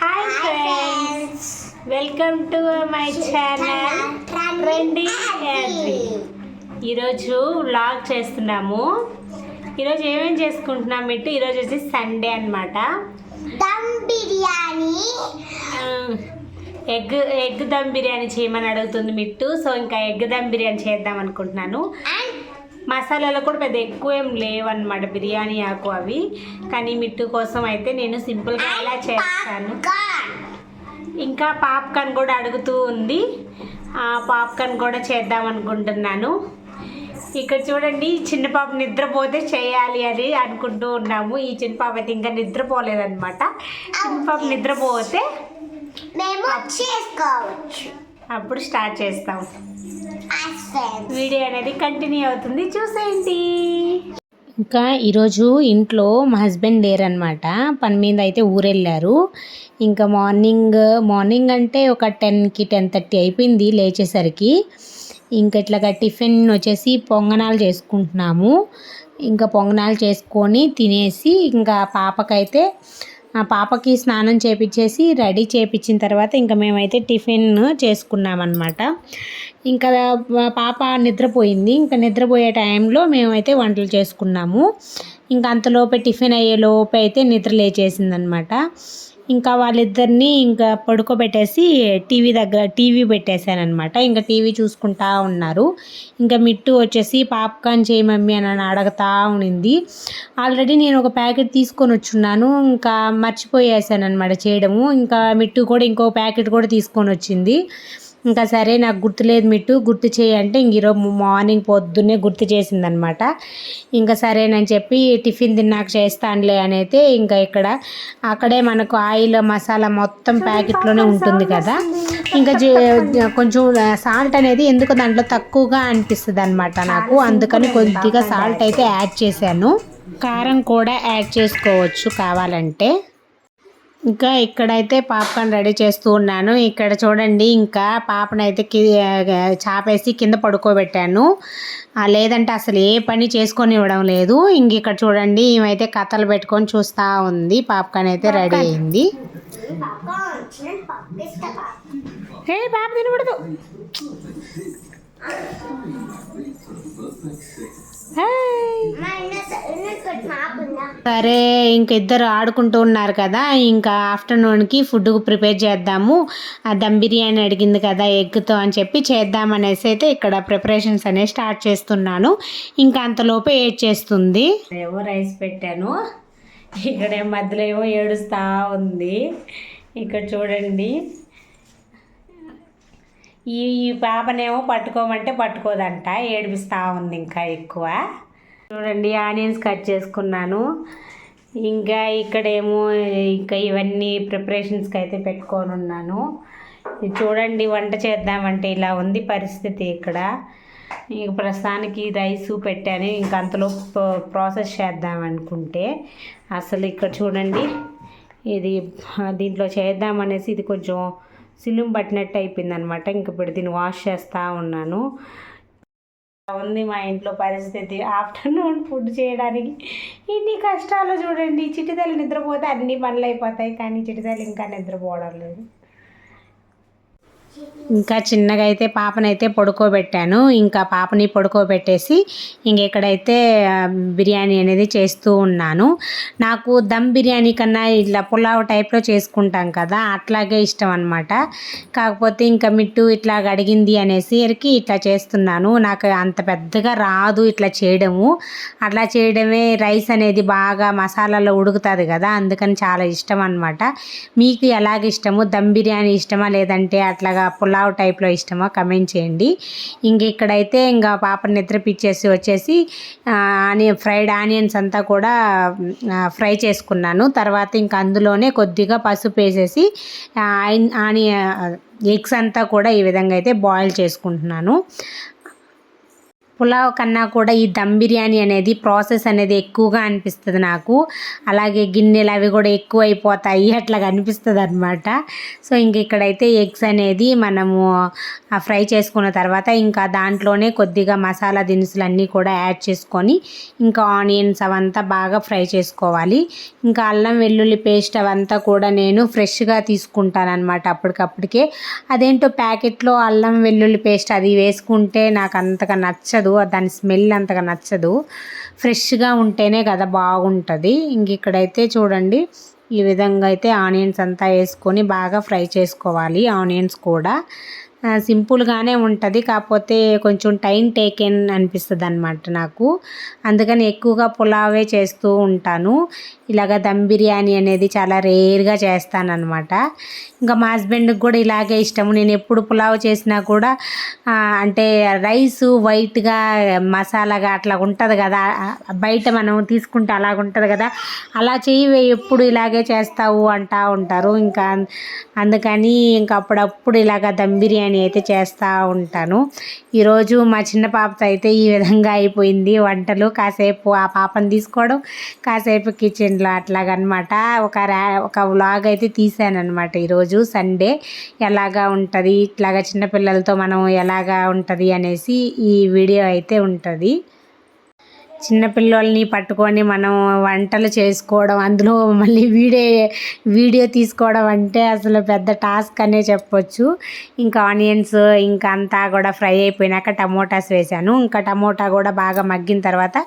Hi friends welcome to my channel trendy happy ఈరోజు vlog చేస్తున్నాము. ఈరోజు ఏమేం చేసుకుంటున్నాం ఇటు ఈరోజు వచ్చి సండే అనమాట దమ్ బిర్యానీ. ఎగ్ ఎగ్ దమ్ బిర్యానీ చేయమని అడుగుతుంది మిట్టు. సో ఇంకా ఎగ్ దమ్ బిర్యానీ చేద్దాం అనుకుంటున్నాను. మసాలాలు కూడా పెద్ద ఎక్కువ ఏం లేవన్నమాట బిర్యానీ ఆకు అవి. కానీ మిట్టు కోసం అయితే నేను సింపుల్గా ఎలా చేస్తాను. ఇంకా పాప్కార్న్ కూడా అడుగుతూ ఉంది. ఆ పాప్కార్న్ కూడా చేద్దాం అనుకుంటున్నాను. ఇక్కడ చూడండి చిన్న పాప నిద్రపోతే చేయాలి అని అనుకుంటూ ఉన్నాము. ఈ చిన్న పాప అయితే ఇంకా నిద్రపోలేదన్నమాట. చిన్న పాప నిద్రపోతే మేము చేసుకోవచ్చు అప్పుడు స్టార్ట్ చేస్తాం. as friends. వీడియో అనేది కంటిన్యూ అవుతుంది. చూసేయండి. ఇంకా ఈరోజు ఇంట్లో మా హస్బెండ్ లేరనమాట పని మీద అయితే ఊరెళ్ళారు. ఇంకా మార్నింగ్ మార్నింగ్ అంటే ఒక టెన్కి టెన్ థర్టీ అయిపోయింది లేచేసరికి. ఇంకా ఇట్లాగా టిఫిన్ వచ్చేసి పొంగనాలు చేసుకుంటున్నాము. ఇంకా పొంగనాలు చేసుకొని తినేసి ఇంకా పాపకైతే ఆ పాపకి స్నానం చేపించేసి రెడీ చేపించిన తర్వాత ఇంకా మేమైతే టిఫిన్ చేసుకున్నామన్నమాట. ఇంకా పాప నిద్రపోయింది. ఇంకా నిద్రపోయే టైంలో మేమైతే వంటలు చేసుకున్నాము. ఇంకా అంతలోపే టిఫిన్ అయ్యేలోపే అయితే నిద్ర లేచేసిందనమాట ఇంకా వాళ్ళిద్దరిని ఇంకా పడుకోబెట్టేసి టీవీ దగ్గర టీవీ పెట్టేశానమాట ఇంకా టీవీ చూసుకుంటా ఉన్నారు. ఇంకా మిట్టు వచ్చేసి పాప్కార్న్ చేయి మమ్మీ అని అడగతా ఉండింది. ఆల్రెడీ నేను ఒక ప్యాకెట్ తీసుకొని వచ్చున్నాను. ఇంకా మర్చిపోయేసాను అనమాట చేయడము. ఇంకా మిట్టు కూడా ఇంకో ప్యాకెట్ కూడా తీసుకొని వచ్చింది. ఇంకా సరే నాకు గుర్తులేదు మిట్టు. గుర్తు చేయి అంటే ఇంక ఈరోజు మార్నింగ్ పొద్దున్నే గుర్తు చేసిందనమాట. ఇంకా సరేనని చెప్పి టిఫిన్ తిన్నాక చేస్తానులే అని అయితే ఇంకా ఇక్కడ అక్కడే మనకు ఆయిల్ మసాలా మొత్తం ప్యాకెట్లోనే ఉంటుంది కదా. ఇంకా కొంచెం సాల్ట్ అనేది ఎందుకు దాంట్లో తక్కువగా అనిపిస్తుంది అనమాట నాకు. అందుకని కొద్దిగా సాల్ట్ అయితే యాడ్ చేశాను. కారం కూడా యాడ్ చేసుకోవచ్చు కావాలంటే. ఇంకా ఇక్కడైతే పాపకార్న్ రెడీ చేస్తూ ఉన్నాను. ఇక్కడ చూడండి ఇంకా పాపనైతే కి చాపేసి కింద పడుకోబెట్టాను. లేదంటే అసలు ఏ పని చేసుకొని ఇవ్వడం లేదు. ఇంక ఇక్కడ చూడండి ఈమెతే కథలు పెట్టుకొని చూస్తూ ఉంది. పాపకార్న్ అయితే రెడీ అయింది. ఏ పాప తినకూడదు హాయ్ మా ఇన్నర్ మాకుందా సరే ఇంక ఇద్దరు ఆడుకుంటూ ఉన్నారు కదా ఇంకా ఆఫ్టర్నూన్కి ఫుడ్ ప్రిపేర్ చేద్దాము. ఆ దమ్ బిర్యానీ అడిగింది కదా ఎగ్తో అని చెప్పి చేద్దామనేసి అయితే ఇక్కడ ప్రిపరేషన్స్ అనేవి స్టార్ట్ చేస్తున్నాను. ఇంకా అంతలోపే ఏడ్ చేస్తుంది. ఏమో రైస్ పెట్టాను. ఇక్కడ మధ్యలో ఏమో ఏడుస్తూ ఉంది. ఇక్కడ చూడండి. ఈ ఈ పాపనేమో పట్టుకోమంటే పట్టుకోదంట ఏడిపిస్తూ ఉంది ఇంకా ఎక్కువ. చూడండి ఆనియన్స్ కట్ చేసుకున్నాను. ఇంకా ఇక్కడేమో ఇంకా ఇవన్నీ ప్రిపరేషన్స్కి అయితే పెట్టుకొని ఉన్నాను. చూడండి వంట చేద్దామంటే ఇలా ఉంది పరిస్థితి ఇక్కడ. ఇంక ప్రస్తుతానికి రైస్ పెట్టాను. ఇంక అంతలో ప్రాసెస్ చేద్దాం అనుకుంటే. అసలు ఇక్కడ చూడండి ఇది దీంట్లో చేద్దామనేసి ఇది కొంచెం సిలుం పట్టినట్టు అయిపోయింది అనమాట ఇంక ఇప్పుడు దీన్ని వాష్ చేస్తూ ఉన్నాను. ఉంది మా ఇంట్లో పరిస్థితి. ఆఫ్టర్నూన్ ఫుడ్ చేయడానికి ఇన్ని కష్టాలు చూడండి. చిటితల్లి నిద్రపోతే అన్ని పనులు అయిపోతాయి కానీ చిటితల్లి ఇంకా నిద్రపోవడం లేదు. ఇంకా చిన్నగా అయితే పాపనైతే పడుకోబెట్టాను. ఇంకా పాపని పడుకోబెట్టేసి ఇంక ఇక్కడైతే బిర్యానీ అనేది చేస్తూ ఉన్నాను. నాకు దమ్ బిర్యానీ కన్నా ఇట్లా పులావ్ టైప్లో చేసుకుంటాం కదా అట్లాగే ఇష్టం అనమాట కాకపోతే ఇంకా మిట్టు ఇట్లా అడిగింది అనేసరికి ఇట్లా చేస్తున్నాను. నాకు అంత పెద్దగా రాదు ఇట్లా చేయడము. అట్లా చేయడమే రైస్ అనేది బాగా మసాలాలో ఉడుకుతుంది కదా అందుకని చాలా ఇష్టం అనమాట మీకు ఎలాగ ఇష్టము? దమ్ బిర్యానీ ఇష్టమా? లేదంటే ఇలాగా పులావ్ టైప్లో ఇష్టమో కమెంట్ చేయండి. ఇంక ఇక్కడైతే ఇంకా పాప నిద్రపిచ్చేసి వచ్చేసి ఆనియన్ ఫ్రైడ్ ఆనియన్స్ అంతా కూడా ఫ్రై చేసుకున్నాను. తర్వాత ఇంకా అందులోనే కొద్దిగా పసుపు వేసేసి ఆ, ఆనియన్ ఎగ్స్ అంతా కూడా ఈ విధంగా అయితే బాయిల్ చేసుకుంటున్నాను. పులావ్ కన్నా కూడా ఈ దమ్ బిర్యానీ అనేది ప్రాసెస్ అనేది ఎక్కువగా అనిపిస్తుంది నాకు. అలాగే గిన్నెలు అవి కూడా ఎక్కువ అయిపోతాయి అట్లా అనిపిస్తుంది అనమాట సో ఇంక ఇక్కడైతే ఎగ్స్ అనేది మనము ఫ్రై చేసుకున్న తర్వాత ఇంకా దాంట్లోనే కొద్దిగా మసాలా దినుసులు అన్నీ కూడా యాడ్ చేసుకొని ఇంకా ఆనియన్స్ అవంతా బాగా ఫ్రై చేసుకోవాలి. ఇంకా అల్లం వెల్లుల్లి పేస్ట్ అవంతా కూడా నేను ఫ్రెష్గా తీసుకుంటాను అనమాట అప్పటికప్పటికే. అదేంటో ప్యాకెట్లో అల్లం వెల్లుల్లి పేస్ట్ అది వేసుకుంటే నాకు అంతగా నచ్చదు. దాని స్మెల్ అంతగా నచ్చదు. ఫ్రెష్గా ఉంటేనే కదా బాగుంటుంది. ఇంక ఇక్కడైతే చూడండి ఈ విధంగా అయితే ఆనియన్స్ అంతా వేసుకొని బాగా ఫ్రై చేసుకోవాలి ఆనియన్స్ కూడా. సింపుల్గానే ఉంటుంది కాకపోతే కొంచెం టైం టేకెన్ అనిపిస్తుంది అనమాట నాకు. అందుకని ఎక్కువగా పులావే చేస్తూ ఉంటాను. ఇలాగ దమ్ బిర్యానీ అనేది చాలా రేర్గా చేస్తాను అనమాట ఇంకా మా హస్బెండ్కి కూడా ఇలాగే ఇష్టము. నేను ఎప్పుడు పులావ్ చేసినా కూడా అంటే రైస్ వైట్గా మసాలాగా అట్లా ఉంటుంది కదా. బయట మనం తీసుకుంటే అలాగ ఉంటుంది కదా. అలా చేయవే ఎప్పుడు ఇలాగే చేస్తావు అంటా ఉంటారు. ఇంకా అందుకని ఇంకా అప్పుడప్పుడు ఇలాగ దమ్ బిర్యానీ అయితే చేస్తూ ఉంటాను. ఈరోజు మా చిన్న పాపతో అయితే ఈ విధంగా అయిపోయింది వంటలు. కాసేపు ఆ పాపని తీసుకోవడం కాసేపు కిచెన్ కిచెన్లో అట్లాగనమాట. ఒక రా ఒక వ్లాగ్ అయితే తీసాను అనమాట ఈరోజు సండే ఎలాగా ఉంటుంది? ఇట్లాగా చిన్నపిల్లలతో మనం ఎలాగా ఉంటుంది? అనేసి ఈ వీడియో అయితే ఉంటుంది. చిన్నపిల్లల్ని పట్టుకొని మనం వంటలు చేసుకోవడం అందులో మళ్ళీ వీడియో వీడియో తీసుకోవడం అంటే అసలు పెద్ద టాస్క్ అనే చెప్పొచ్చు. ఇంకా ఆనియన్స్ ఇంకా అంతా కూడా ఫ్రై అయిపోయినాక టమోటాస్ వేసాను ఇంకా టమోటా కూడా బాగా మగ్గిన తర్వాత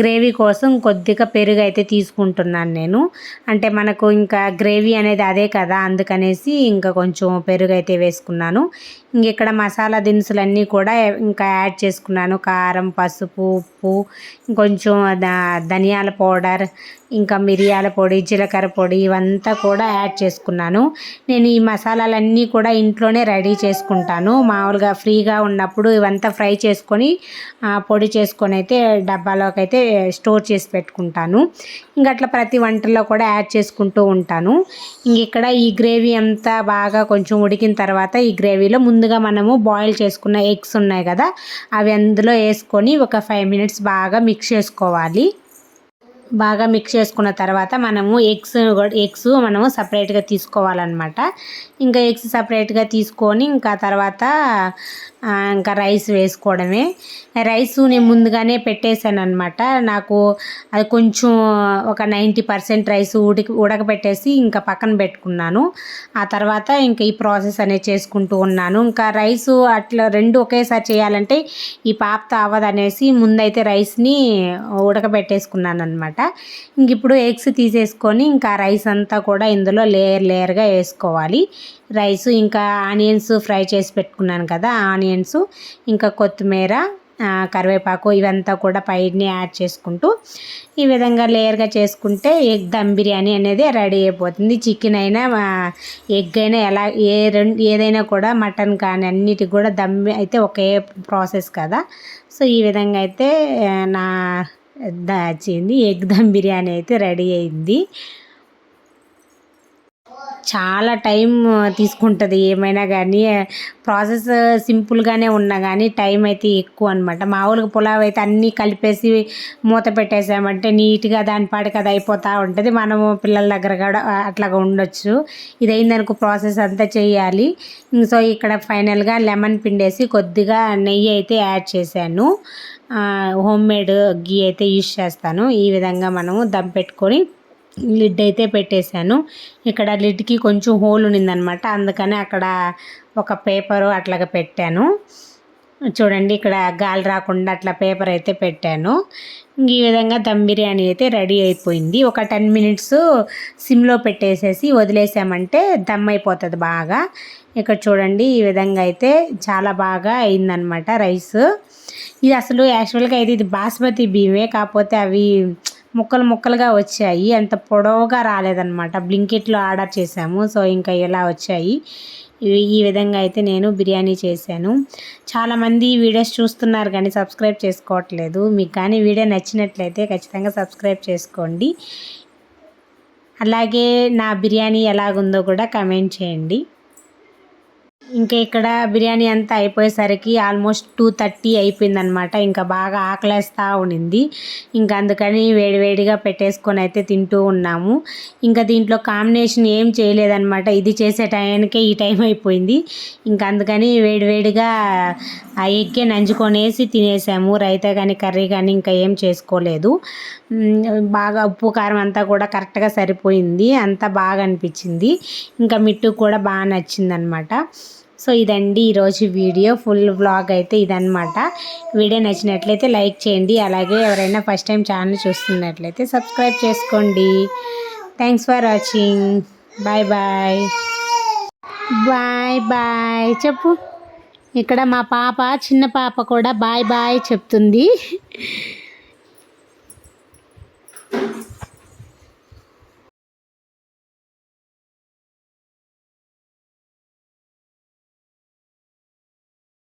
గ్రేవీ కోసం కొద్దిగా పెరుగు అయితే తీసుకుంటున్నాను నేను. అంటే మనకు ఇంకా గ్రేవీ అనేది అదే కదా అందుకనేసి ఇంకా కొంచెం పెరుగు అయితే వేసుకున్నాను. ఇక్కడ మసాలా దినుసులన్నీ కూడా ఇంకా యాడ్ చేసుకున్నాను. కారం పసుపు ఉప్పు కొంచెం ధనియాల పౌడర్ ఇంకా మిరియాల పొడి జీలకర్ర పొడి ఇవంతా కూడా యాడ్ చేసుకున్నాను. నేను ఈ మసాలాలన్నీ కూడా ఇంట్లోనే రెడీ చేసుకుంటాను. మామూలుగా ఫ్రీగా ఉన్నప్పుడు ఇవంతా ఫ్రై చేసుకొని పొడి చేసుకొని అయితే డబ్బాలోకి అయితే స్టోర్ చేసి పెట్టుకుంటాను. ఇంకా అట్లా ప్రతి వంటల్లో కూడా యాడ్ చేసుకుంటూ ఉంటాను. ఇంక ఇక్కడ ఈ గ్రేవీ అంతా బాగా కొంచెం ఉడికిన తర్వాత ఈ గ్రేవీలో ముందు ముందుగా మనము బాయిల్ చేసుకున్న ఎగ్స్ ఉన్నాయి కదా అవి అందులో వేసుకొని ఒక ఫైవ్ మినిట్స్ బాగా మిక్స్ చేసుకోవాలి. బాగా మిక్స్ చేసుకున్న తర్వాత మనము ఎగ్స్ ఎగ్స్ మనము సపరేట్గా తీసుకోవాలన్నమాట. ఇంకా ఎగ్స్ సపరేట్గా తీసుకొని ఇంకా తర్వాత ఇంకా రైస్ వేసుకోవడమే. రైస్ నేను ముందుగానే పెట్టేశాను అనమాట నాకు అది కొంచెం ఒక నైంటీ పర్సెంట్ రైస్ ఉడికి ఉడకబెట్టేసి ఇంకా పక్కన పెట్టుకున్నాను. ఆ తర్వాత ఇంకా ఈ ప్రాసెస్ అనేది చేసుకుంటూ ఉన్నాను. ఇంకా రైస్ అట్లా రెండు ఒకేసారి చేయాలంటే ఈ పాపతో అవ్వదు అనేసి ముందైతే రైస్ని ఉడకబెట్టేసుకున్నాను అనమాట ఇంక ఇప్పుడు ఎగ్స్ తీసేసుకొని ఇంకా రైస్ అంతా కూడా ఇందులో లేయర్ లేయర్గా వేసుకోవాలి. రైస్ ఇంకా ఆనియన్స్ ఫ్రై చేసి పెట్టుకున్నాను కదా ఆనియన్స్ ఇంకా కొత్తిమీర కరివేపాకు ఇవంతా కూడా పైన యాడ్ చేసుకుంటూ ఈ విధంగా లేయర్గా చేసుకుంటే ఎగ్ దమ్ బిర్యానీ అనేది రెడీ అయిపోతుంది. చికెన్ అయినా ఎగ్ అయినా ఎలా ఏ రెండు ఏదైనా కూడా మటన్ కానీ అన్నిటికి కూడా దమ్ అయితే ఒకే ప్రాసెస్ కదా. సో ఈ విధంగా అయితే నా దాచింది ఎగ్ దమ్ బిర్యానీ అయితే రెడీ అయింది. చాలా టైం తీసుకుంటుంది. ఏమైనా కానీ ప్రాసెస్ సింపుల్గానే ఉన్నా కానీ టైం అయితే ఎక్కువ అనమాట మామూలుగా పులావ్ అయితే అన్నీ కలిపేసి మూత పెట్టేసామంటే నీట్గా దాని పాటికి అది అయిపోతూ ఉంటుంది. మనము పిల్లల దగ్గర కూడా అట్లాగా ఉండొచ్చు. ఇది అయిందనుకో ప్రాసెస్ అంతా చేయాలి. సో ఇక్కడ ఫైనల్గా లెమన్ పిండేసి కొద్దిగా నెయ్యి అయితే యాడ్ చేశాను. హోమ్ మేడ్ గీ అయితే యూజ్ చేస్తాను. ఈ విధంగా మనము దమ్ పెట్టుకొని లిడ్ అయితే పెట్టేశాను. ఇక్కడ లిడ్కి కొంచెం హోల్ ఉన్నిందనమాట. అందుకని అక్కడ ఒక పేపరు అట్లాగా పెట్టాను. చూడండి ఇక్కడ గాలి రాకుండా అట్లా పేపర్ అయితే పెట్టాను. ఈ విధంగా దమ్ బిర్యానీ అయితే రెడీ అయిపోయింది. ఒక టెన్ మినిట్స్ సిమ్లో పెట్టేసేసి వదిలేసామంటే దమ్ అయిపోతుంది బాగా. ఇక్కడ చూడండి ఈ విధంగా అయితే చాలా బాగా అయిందనమాట రైస్. ఇది అసలు యాక్చువల్గా అయితే ఇది బాస్మతి బియ్యమే కాకపోతే అవి ముక్కలు ముక్కలుగా వచ్చాయి. అంత పొడవుగా రాలేదన్నమాట. బ్లింకెట్లో ఆర్డర్ చేశాము. సో ఇంకా ఇలా వచ్చాయి. ఇవి ఈ విధంగా అయితే నేను బిర్యానీ చేశాను. చాలామంది వీడియోస్ చూస్తున్నారు కానీ సబ్స్క్రైబ్ చేసుకోవట్లేదు. మీకు కానీ వీడియో నచ్చినట్లయితే ఖచ్చితంగా సబ్స్క్రైబ్ చేసుకోండి. అలాగే నా బిర్యానీ ఎలాగుందో కూడా కమెంట్ చేయండి. ఇంకా ఇక్కడ బిర్యానీ అంతా అయిపోయేసరికి ఆల్మోస్ట్ టూ థర్టీ అయిపోయిందనమాట ఇంకా బాగా ఆకలేస్తూ ఉండింది. ఇంకా అందుకని వేడివేడిగా పెట్టేసుకొని అయితే తింటూ ఉన్నాము. ఇంకా దీంట్లో కాంబినేషన్ ఏం చేయలేదనమాట ఇది చేసే టైంకే ఈ టైం అయిపోయింది. ఇంకా అందుకని వేడివేడిగా ఆ ఎగ్గే నంచుకొనేసి తినేసాము. రైతా కానీ కర్రీ కానీ ఇంకా ఏం చేసుకోలేదు. బాగా ఉప్పు కారం అంతా కూడా కరెక్ట్గా సరిపోయింది. అంతా బాగా అనిపించింది. ఇంకా మిట్టు కూడా బాగా నచ్చిందనమాట సో ఇదండి ఈరోజు వీడియో. ఫుల్ వ్లాగ్ అయితే ఇదనమాట వీడియో నచ్చినట్లయితే లైక్ చేయండి. అలాగే ఎవరైనా ఫస్ట్ టైం ఛానల్ చూస్తున్నట్లయితే సబ్స్క్రైబ్ చేసుకోండి. Thanks for watching bye bye bye bye చెప్పు. ఇక్కడ మా పాప చిన్న పాప కూడా బాయ్ బాయ్ చెప్తుంది.